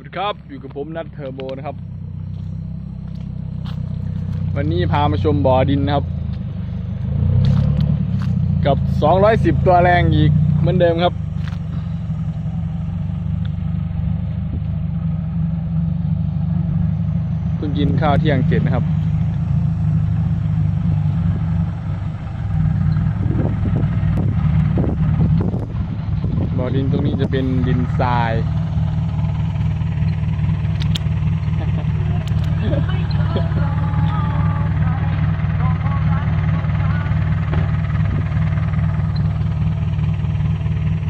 วัสดีครับ อยู่กับผมนัทเทอร์โบนะครับ วันนี้พามาชมบ่อดินนะครับ กับ 210 ตัวแรงอีกเหมือนเดิมครับ เพิ่งกินข้าวเที่ยงเสร็จนะครับบ่อดินตรงนี้จะเป็นดินทราย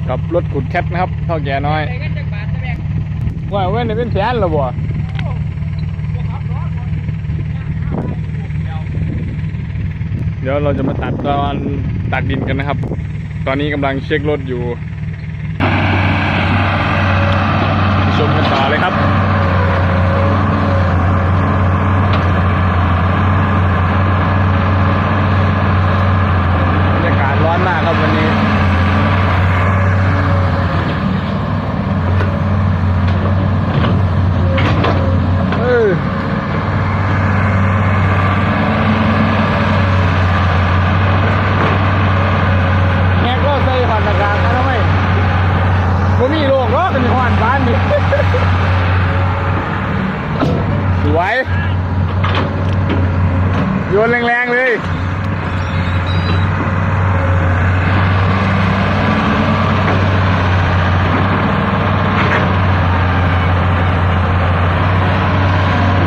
กับรถขุดแคทนะครับเท่าแก่น้อยใส่กันจากบาทจะแบกว่าเว้นนี่เป็นแสนแล้วบ่เดี๋ยวเราจะมาตัดตอนตักดินกันนะครับ ตอนนี้กำลังเช็ครถอยู่ไปชมกันต่อเลยครับ บรรยากาศร้อนมากครับวันนี้ เออแง่ก็ใส่ผ่านอากาศนะทำไมผ มีโรคหรอกกันผ่านบ้านนี่สวยโยนแรงๆเลย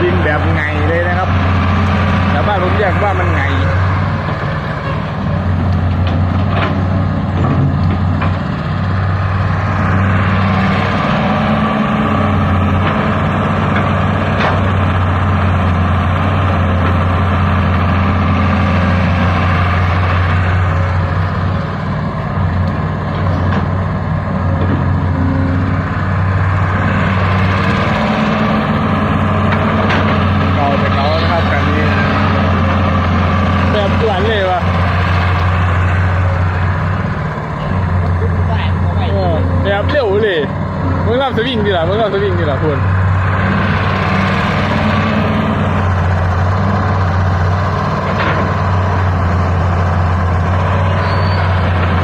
ดินแบบไงเลยนะครับแต่บ้านผมเรียกว่ามันไง เก่าแต่เก่านะครับกันนี้แบบสวนเลยวะ ได้เอาไว้ เออแบบเร็วเลย มึงรับสวิงดีล่ะมึงรับสวิงดีล่ะคุณ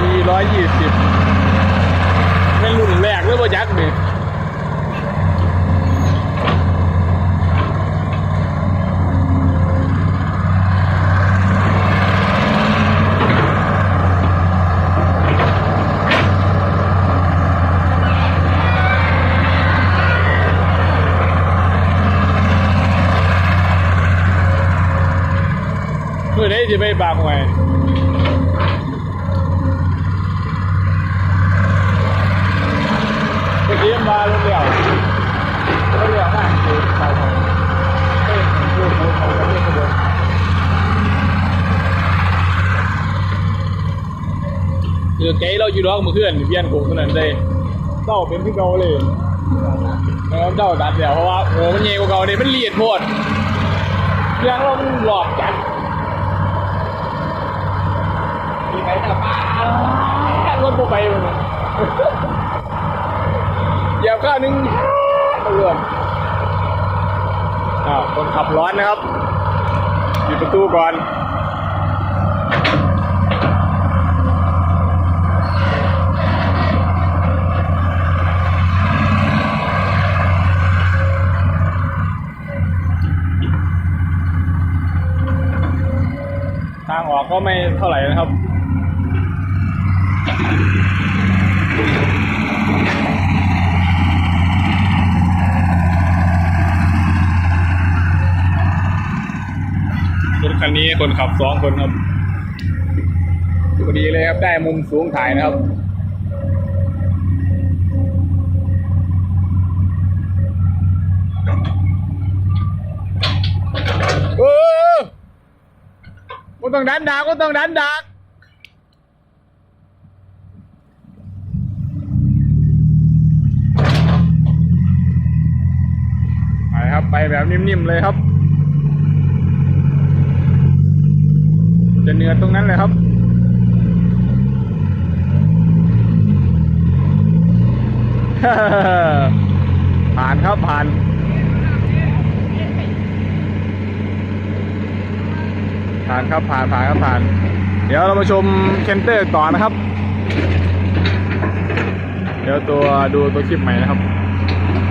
มีร้อยยี่สิบไม่รุ่นแรกหรือว่ายักษ์เมื่อ ได้จะไปบากไว้เมื่อกี้มาลงเหลี่ยวลงเหลี่ยวมากคือชาวไทยเอ้ยพูดเขาเขาเรียวนเดี๋ยวไกเราอยู่ร้องมือเพื่อนเพี้ยนกลุ่มเท่านั้นเลยเต้าเป็นที่เกาเลยแล้วเต้าตัดเดี๋ยวเพราะว่าโอ้มันเย่กว่าเก่าเนี่ยมันเลียดโพดเครื่องเรามันหลอกจัด มีไปแต่ป้าร ถกูไปมันเหยียบข้าวหนึง เลื่อนอ้าวคนขับร้อนนะครับปิดประตูก่อนทางออกก็ไม่เท่าไหร่นะครับ นนี้คนขับสองคนครับพอดีเลยครับได้มุมสูงถ่ายนะครับเออก็ต้องดันดักก็ต้องดันดักไปครับไปแบบนิ่มๆเลยครับ จะเนือตรงนั้นเลยครับ ผ่านครับผ่านผ่านครับผ่านผ่านครับผ่าน เดี๋ยวเรามาชมเคนเตอร์ต่อนะครับ เดี๋ยวตัวดูตัวคลิปใหม่นะครับ